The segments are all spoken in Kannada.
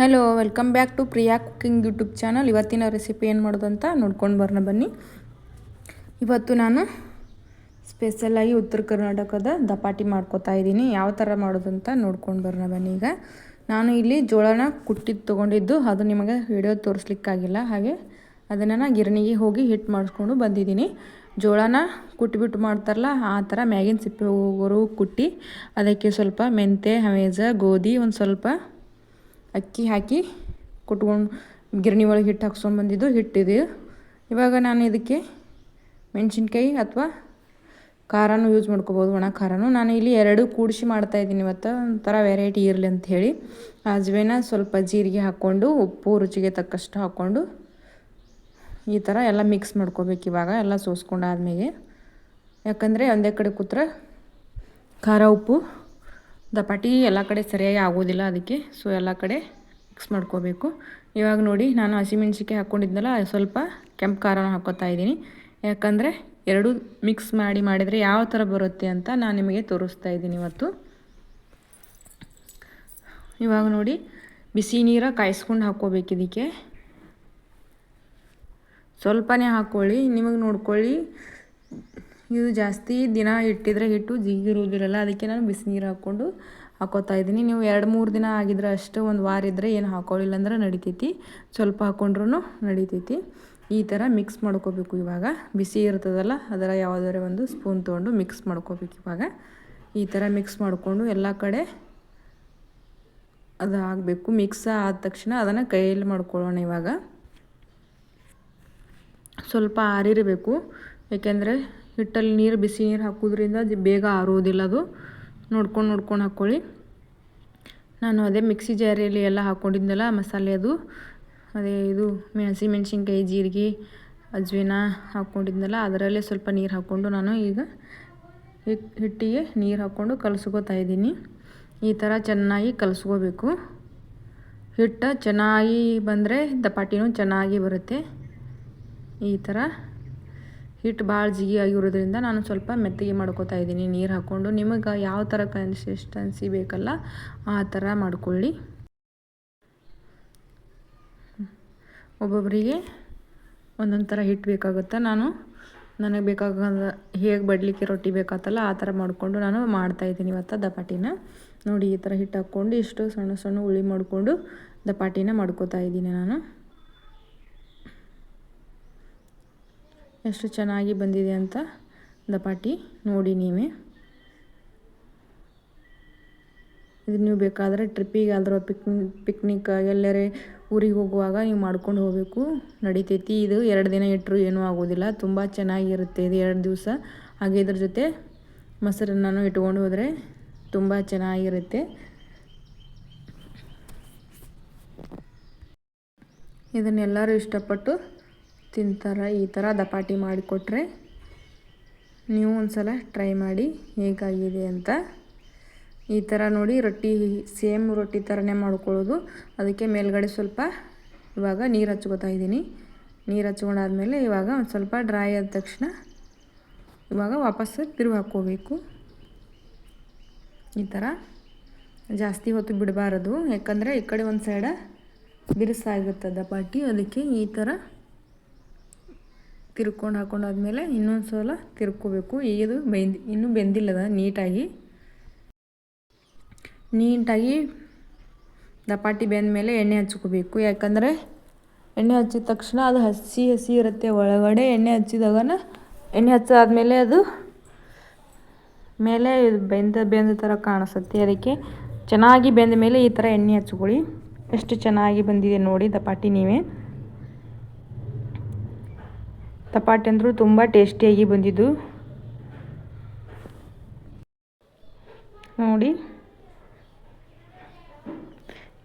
Hello welcome back to Priya cooking YouTube channel ಇವತ್ತಿನ ರೆಸಿಪಿ ಏನು ಮಾಡೋದು ಅಂತ ನೋಡ್ಕೊಂಡು ಬರೋಣ ಬನ್ನಿ. ಇವತ್ತು ನಾನು ಸ್ಪೆಷಲಾಗಿ ಉತ್ತರ ಕರ್ನಾಟಕದ ದಪಾಟಿ ಮಾಡ್ಕೋತಾ ಇದ್ದೀನಿ. ಯಾವ ಥರ ಮಾಡೋದು ಅಂತ ನೋಡ್ಕೊಂಡು ಬರೋಣ ಬನ್ನಿ ಈಗ. ನಾನು ಇಲ್ಲಿ ಜೋಳನ ಕುಟ್ಟಿದ್ದು ತೊಗೊಂಡಿದ್ದು. ಅದು ನಿಮಗೆ ವಿಡಿಯೋ ತೋರಿಸ್ಲಿಕ್ಕಾಗಿಲ್ಲ. ಹಾಗೆ ಅದನ್ನು ನಾನು ಗಿರಣಿಗೆ ಹೋಗಿ ಹಿಟ್ಟು ಮಾಡಿಸ್ಕೊಂಡು ಬಂದಿದ್ದೀನಿ. ಜೋಳನ ಕುಟ್ಟಿಬಿಟ್ಟು ಮಾಡ್ತಾರಲ್ಲ, ಆ ಥರ ಮ್ಯಾಗಿನ ಸಿಪ್ಪೆ ಹೋಗೋರು ಕುಟ್ಟಿ ಅದಕ್ಕೆ ಸ್ವಲ್ಪ ಮೆಂತೆ ಹಮೇಜ ಗೋಧಿ ಒಂದು ಸ್ವಲ್ಪ ಅಕ್ಕಿ ಹಾಕಿ ಕುಟ್ಕೊಂಡು ಗಿರಣಿ ಒಳಗೆ ಹಿಟ್ಟು ಹಾಕ್ಸ್ಕೊಂಡು ಬಂದಿದ್ದು ಹಿಟ್ಟಿದೆ. ಇವಾಗ ನಾನು ಇದಕ್ಕೆ ಮೆಣಸಿನ್ಕಾಯಿ ಅಥವಾ ಖಾರನೂ ಯೂಸ್ ಮಾಡ್ಕೋಬೋದು, ಒಣ ಖಾರನೂ. ನಾನು ಇಲ್ಲಿ ಎರಡು ಕೂಡಿಸಿ ಮಾಡ್ತಾಯಿದ್ದೀನಿ ಇವತ್ತು, ಒಂಥರ ವೆರೈಟಿ ಇರಲಿ ಅಂತ ಹೇಳಿ. ಅಜ್ವೇನ ಸ್ವಲ್ಪ ಜೀರಿಗೆ ಹಾಕ್ಕೊಂಡು, ಉಪ್ಪು ರುಚಿಗೆ ತಕ್ಕಷ್ಟು ಹಾಕ್ಕೊಂಡು ಈ ಥರ ಎಲ್ಲ ಮಿಕ್ಸ್ ಮಾಡ್ಕೋಬೇಕು ಇವಾಗ, ಎಲ್ಲ ಸೋಸ್ಕೊಂಡಾದ್ಮೇಲೆ ಯಾಕಂದರೆ ಒಂದೇ ಕಡೆ ಕೂತ್ರೆ ಖಾರ, ಉಪ್ಪು ದಪಾಟಿ ಎಲ್ಲ ಕಡೆ ಸರಿಯಾಗಿ ಆಗೋದಿಲ್ಲ ಅದಕ್ಕೆ. ಸೊ ಎಲ್ಲ ಕಡೆ ಮಿಕ್ಸ್ ಮಾಡ್ಕೋಬೇಕು. ಇವಾಗ ನೋಡಿ, ನಾನು ಹಸಿಮೆಣ್ಸಿಕಾಯಿ ಹಾಕ್ಕೊಂಡಿದ್ನಲ್ಲ ಸ್ವಲ್ಪ ಕೆಂಪು ಖಾರನ ಹಾಕೋತಾ ಇದ್ದೀನಿ. ಯಾಕಂದರೆ ಎರಡು ಮಿಕ್ಸ್ ಮಾಡಿ ಮಾಡಿದರೆ ಯಾವ ಥರ ಬರುತ್ತೆ ಅಂತ ನಾನು ನಿಮಗೆ ತೋರಿಸ್ತಾ ಇದ್ದೀನಿ ಇವತ್ತು. ಇವಾಗ ನೋಡಿ, ಬಿಸಿ ನೀರ ಕಾಯಿಸ್ಕೊಂಡು ಹಾಕ್ಕೋಬೇಕು ಇದಕ್ಕೆ. ಸ್ವಲ್ಪನೇ ಹಾಕ್ಕೊಳ್ಳಿ ನಿಮಗೆ ನೋಡ್ಕೊಳ್ಳಿ. ಇದು ಜಾಸ್ತಿ ದಿನ ಇಟ್ಟಿದ್ರೆ ಹಿಟ್ಟು ಜಿಗಿರುವುದಿರಲ್ಲ ಅದಕ್ಕೆ ನಾನು ಬಿಸಿನೀರು ಹಾಕ್ಕೊಂಡು ಹಾಕೋತಾ ಇದ್ದೀನಿ. ನೀವು ಎರಡು, ಮೂರು ದಿನ ಆಗಿದ್ರೆ ಅಷ್ಟು ಒಂದು ವಾರ ಇದ್ದರೆ ಏನು ಹಾಕೊಳ್ಳಿಲ್ಲ ಅಂದ್ರೆ ನಡಿತೈತಿ. ಸ್ವಲ್ಪ ಹಾಕ್ಕೊಂಡ್ರೂ ನಡಿತೈತಿ. ಈ ಥರ ಮಿಕ್ಸ್ ಮಾಡ್ಕೋಬೇಕು ಇವಾಗ. ಬಿಸಿ ಇರ್ತದಲ್ಲ, ಅದರ ಯಾವುದಾದ್ರೆ ಒಂದು ಸ್ಪೂನ್ ತೊಗೊಂಡು ಮಿಕ್ಸ್ ಮಾಡ್ಕೋಬೇಕು ಇವಾಗ. ಈ ಥರ ಮಿಕ್ಸ್ ಮಾಡಿಕೊಂಡು ಎಲ್ಲ ಕಡೆ ಅದು ಆಗಬೇಕು ಮಿಕ್ಸ್ ಆದ ತಕ್ಷಣ ಅದನ್ನು ಕೈಯಲ್ಲಿ ಮಾಡ್ಕೊಳ್ಳೋಣ ಇವಾಗ. ಸ್ವಲ್ಪ ಆರಿರಬೇಕು. ಏಕೆಂದರೆ ಹಿಟ್ಟಲ್ಲಿ ನೀರು, ಬಿಸಿ ನೀರು ಹಾಕೋದ್ರಿಂದ ಬೇಗ ಆರೋದಿಲ್ಲ ಅದು. ನೋಡ್ಕೊಂಡು ನೋಡ್ಕೊಂಡು ಹಾಕ್ಕೊಳ್ಳಿ ನಾನು ಅದೇ ಮಿಕ್ಸಿ ಜಾರಿಯಲ್ಲಿ ಎಲ್ಲ ಹಾಕ್ಕೊಂಡಿದ್ದೆಲ್ಲ ಮಸಾಲೆ ಅದು. ಅದೇ ಇದು ಮೆಣಸಿ, ಮೆಣಸಿನ್ಕಾಯಿ, ಜೀರಿಗೆ, ಅಜ್ವಿನ ಹಾಕ್ಕೊಂಡಿದ್ದೆಲ್ಲ ಅದರಲ್ಲೇ ಸ್ವಲ್ಪ ನೀರು ಹಾಕ್ಕೊಂಡು ನಾನು ಈಗ ಹಿಟ್ಟಿಗೆ ನೀರು ಹಾಕ್ಕೊಂಡು ಕಲಸ್ಕೋತಾ ಇದ್ದೀನಿ. ಈ ಥರ ಚೆನ್ನಾಗಿ ಕಲಸ್ಕೋಬೇಕು. ಹಿಟ್ಟು ಚೆನ್ನಾಗಿ ಬಂದರೆ ದಪಾಟಿನೂ ಚೆನ್ನಾಗಿ ಬರುತ್ತೆ. ಈ ಥರ ಹಿಟ್ಟು ಭಾಳ ಜಿಗಿ ಆಗಿರೋದ್ರಿಂದ ನಾನು ಸ್ವಲ್ಪ ಮೆತ್ತಗೆ ಮಾಡ್ಕೋತಾ ಇದ್ದೀನಿ. ನೀರು ಹಾಕ್ಕೊಂಡು ನಿಮಗೆ ಯಾವ ಥರ ಕನ್ಸಿಸ್ಟೆನ್ಸಿ ಬೇಕಲ್ಲ ಆ ಥರ ಮಾಡ್ಕೊಳ್ಳಿ. ಒಬ್ಬೊಬ್ಬರಿಗೆ ಒಂದೊಂದು ಥರ ಹಿಟ್ಟು ಬೇಕಾಗುತ್ತೆ. ನಾನು ನನಗೆ ಬೇಕಾಗ ಹೇಗೆ ಬಡಲಿಕ್ಕೆ ರೊಟ್ಟಿ ಬೇಕಾತಲ್ಲ ಆ ಥರ ಮಾಡಿಕೊಂಡು ನಾನು ಮಾಡ್ತಾಯಿದ್ದೀನಿ ಇವತ್ತು ದಪಾಟಿನ. ನೋಡಿ ಈ ಥರ ಹಿಟ್ಟು ಹಾಕ್ಕೊಂಡು ಇಷ್ಟು ಸಣ್ಣ ಸಣ್ಣ ಉಳಿ ಮಾಡಿಕೊಂಡು ದಪಾಟಿನ ಮಾಡ್ಕೋತಾ ಇದ್ದೀನಿ ನಾನು. ಎಷ್ಟು ಚೆನ್ನಾಗಿ ಬಂದಿದೆ ಅಂತ ದಪಾಟಿ ನೋಡಿ ನೀವೇ. ಇದು ನೀವು ಬೇಕಾದರೆ ಟ್ರಿಪ್ಪಿಗೆ ಆದರೂ ಪಿಕ್ನಿಕ್ ಪಿಕ್ನಿಕ್ ಎಲ್ಲರೇ ಊರಿಗೆ ಹೋಗುವಾಗ ನೀವು ಮಾಡ್ಕೊಂಡು ಹೋಗಬೇಕು. ನಡಿತೈತಿ. ಇದು ಎರಡು ದಿನ ಇಟ್ಟರು ಏನೂ ಆಗೋದಿಲ್ಲ. ತುಂಬ ಚೆನ್ನಾಗಿರುತ್ತೆ ಇದು ಎರಡು ದಿವಸ. ಹಾಗೆ ಇದ್ರ ಜೊತೆ ಮೊಸರನ್ನು ಇಟ್ಕೊಂಡು ಹೋದರೆ ತುಂಬ ಚೆನ್ನಾಗಿರುತ್ತೆ. ಇದನ್ನೆಲ್ಲರೂ ಇಷ್ಟಪಟ್ಟು ತಿಂತಾರೆ ಈ ಥರ ದಪಾಟಿ ಮಾಡಿಕೊಟ್ರೆ ನೀವು ಒಂದು ಸಲ ಟ್ರೈ ಮಾಡಿ ಹೇಗಾಗಿದೆ ಅಂತ. ಈ ಥರ ನೋಡಿ ರೊಟ್ಟಿ ಸೇಮ್ ರೊಟ್ಟಿ ಥರನೇ ಮಾಡ್ಕೊಳ್ಳೋದು. ಅದಕ್ಕೆ ಮೇಲ್ಗಡೆ ಸ್ವಲ್ಪ ಇವಾಗ ನೀರು ಹಚ್ಕೋತಾ ಇದ್ದೀನಿ. ನೀರು ಹಚ್ಕೊಂಡಾದ್ಮೇಲೆ ಇವಾಗ ಒಂದು ಸ್ವಲ್ಪ ಡ್ರೈ ಆದ ತಕ್ಷಣ ಇವಾಗ ವಾಪಸ್ ತಿರುವು ಹಾಕ್ಕೋಬೇಕು. ಈ ಥರ ಜಾಸ್ತಿ ಹೊತ್ತು ಬಿಡಬಾರದು. ಯಾಕಂದರೆ ಈ ಕಡೆ ಒಂದು ಸೈಡ ಬಿರುಸಾಗುತ್ತೆ ಪಾಟಿ. ಅದಕ್ಕೆ ಈ ಥರ ತಿರ್ಕೊಂಡು ಹಾಕೊಂಡಾದ್ಮೇಲೆ ಇನ್ನೊಂದು ಸಲ ತಿರ್ಕೋಬೇಕು. ಇದು ಬೆಂದು, ಇನ್ನೂ ಬೆಂದಿಲ್ಲದ ನೀಟಾಗಿ. ನೀಟಾಗಿ ದಪಾಟಿ ಬೆಂದ ಮೇಲೆ ಎಣ್ಣೆ ಹಚ್ಕೋಬೇಕು. ಯಾಕಂದರೆ ಎಣ್ಣೆ ಹಚ್ಚಿದ ತಕ್ಷಣ ಅದು ಹಸಿ ಹಸಿ ಇರುತ್ತೆ ಒಳಗಡೆ. ಎಣ್ಣೆ ಹಚ್ಚಿದಾಗನ ಎಣ್ಣೆ ಹಚ್ಚಾದ್ಮೇಲೆ ಅದು ಮೇಲೆ ಬೆಂದ ಬೆಂದ ಥರ ಕಾಣಿಸುತ್ತೆ. ಅದಕ್ಕೆ ಚೆನ್ನಾಗಿ ಬೆಂದ ಮೇಲೆ ಈ ಥರ ಎಣ್ಣೆ ಹಚ್ಕೊಳ್ಳಿ. ಎಷ್ಟು ಚೆನ್ನಾಗಿ ಬಂದಿದೆ ನೋಡಿ ದಪಾಟಿ ನೀವೇ. ಚಪಾತಿ ಅಂದರೂ ತುಂಬ ಟೇಸ್ಟಿಯಾಗಿ ಬಂದಿದ್ದು. ನೋಡಿ.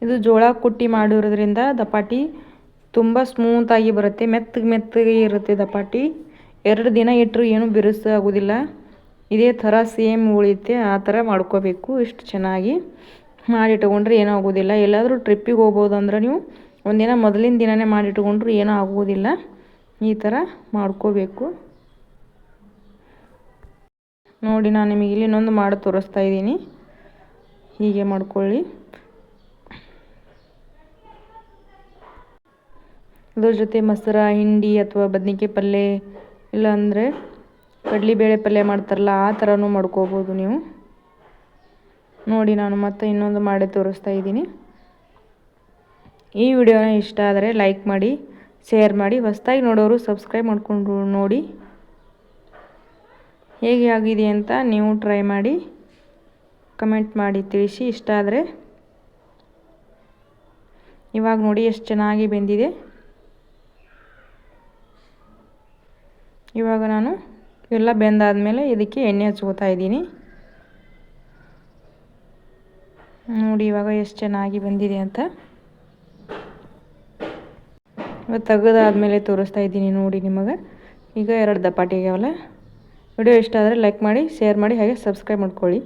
ಇದು ಜೋಳ ಕುಟ್ಟಿ ಮಾಡಿರೋದ್ರಿಂದ ದಪಾಟಿ ತುಂಬ ಸ್ಮೂತಾಗಿ ಬರುತ್ತೆ. ಮೆತ್ತಗೆ ಮೆತ್ತಗೆ ಇರುತ್ತೆ ದಪಾಟಿ. ಎರಡು ದಿನ ಇಟ್ಟರು ಏನು ಬಿರುಸು ಆಗೋದಿಲ್ಲ. ಇದೇ ಥರ ಸೇಮ್ ಉಳಿಯುತ್ತೆ. ಆ ಥರ ಮಾಡ್ಕೋಬೇಕು. ಇಷ್ಟು ಚೆನ್ನಾಗಿ ಮಾಡಿಟ್ಕೊಂಡ್ರೆ ಏನೂ ಆಗೋದಿಲ್ಲ. ಎಲ್ಲಾದರೂ ಟ್ರಿಪ್ಪಿಗೆ ಹೋಗ್ಬೋದು ಅಂದ್ರೆ ನೀವು ಒಂದಿನ ಮೊದಲಿನ ದಿನನೇ ಮಾಡಿಟ್ಕೊಂಡ್ರು ಏನೂ ಆಗೋದಿಲ್ಲ. ಈ ಥರ ಮಾಡ್ಕೋಬೇಕು. ನೋಡಿ, ನಾನು ನಿಮಗೆ ಇಲ್ಲಿ ಇನ್ನೊಂದು ಮಾಡಿ ತೋರಿಸ್ತಾ ಇದ್ದೀನಿ. ಹೀಗೆ ಮಾಡ್ಕೊಳ್ಳಿ. ಅದ್ರ ಜೊತೆ ಮೊಸರ, ಹಿಂಡಿ ಅಥವಾ ಬದ್ನಿಕಾಯಿ ಪಲ್ಯ ಇಲ್ಲಾಂದರೆ ಕಡಲೆಬೇಳೆ ಪಲ್ಯ ಮಾಡ್ತಾರಲ್ಲ, ಆ ಥರನೂ ಮಾಡ್ಕೋಬೋದು ನೀವು. ನೋಡಿ, ನಾನು ಮತ್ತೆ ಇನ್ನೊಂದು ಮಾಡಿ ತೋರಿಸ್ತಾ ಇದ್ದೀನಿ. ಈ ವಿಡಿಯೋನ ಇಷ್ಟ ಆದರೆ ಲೈಕ್ ಮಾಡಿ. ಶೇರ್ ಮಾಡಿ ಹೊಸದಾಗಿ ನೋಡೋರು ಸಬ್ಸ್ಕ್ರೈಬ್ ಮಾಡಿಕೊಂಡು ನೋಡಿ. ಹೇಗೆ ಆಗಿದೆ ಅಂತ ನೀವು ಟ್ರೈ ಮಾಡಿ ಕಮೆಂಟ್ ಮಾಡಿ ತಿಳಿಸಿ, ಇಷ್ಟ ಆದರೆ. ಇವಾಗ ನೋಡಿ ಎಷ್ಟು ಚೆನ್ನಾಗಿ ಬೆಂದಿದೆ. ಇವಾಗ ನಾನು ಎಲ್ಲ ಬೆಂದಾದಮೇಲೆ ಇದಕ್ಕೆ ಎಣ್ಣೆ ಹಚ್ಕೋತಾ ಇದ್ದೀನಿ. ನೋಡಿ ಇವಾಗ ಎಷ್ಟು ಚೆನ್ನಾಗಿ ಬಂದಿದೆ ಅಂತ. ಇವತ್ತು ತೆಗೆದಾದ್ಮೇಲೆ ತೋರಿಸ್ತಾ ಇದ್ದೀನಿ ನೋಡಿ ನಿಮಗೆ. ಈಗ ಎರಡು ದಪಾಟಿ ಆಗ್ಯಾವಲ್ಲ ವಿಡಿಯೋ ಇಷ್ಟ ಆದರೆ ಲೈಕ್ ಮಾಡಿ ಶೇರ್ ಮಾಡಿ, ಹಾಗೆ ಸಬ್ಸ್ಕ್ರೈಬ್ ಮಾಡ್ಕೊಳ್ಳಿ.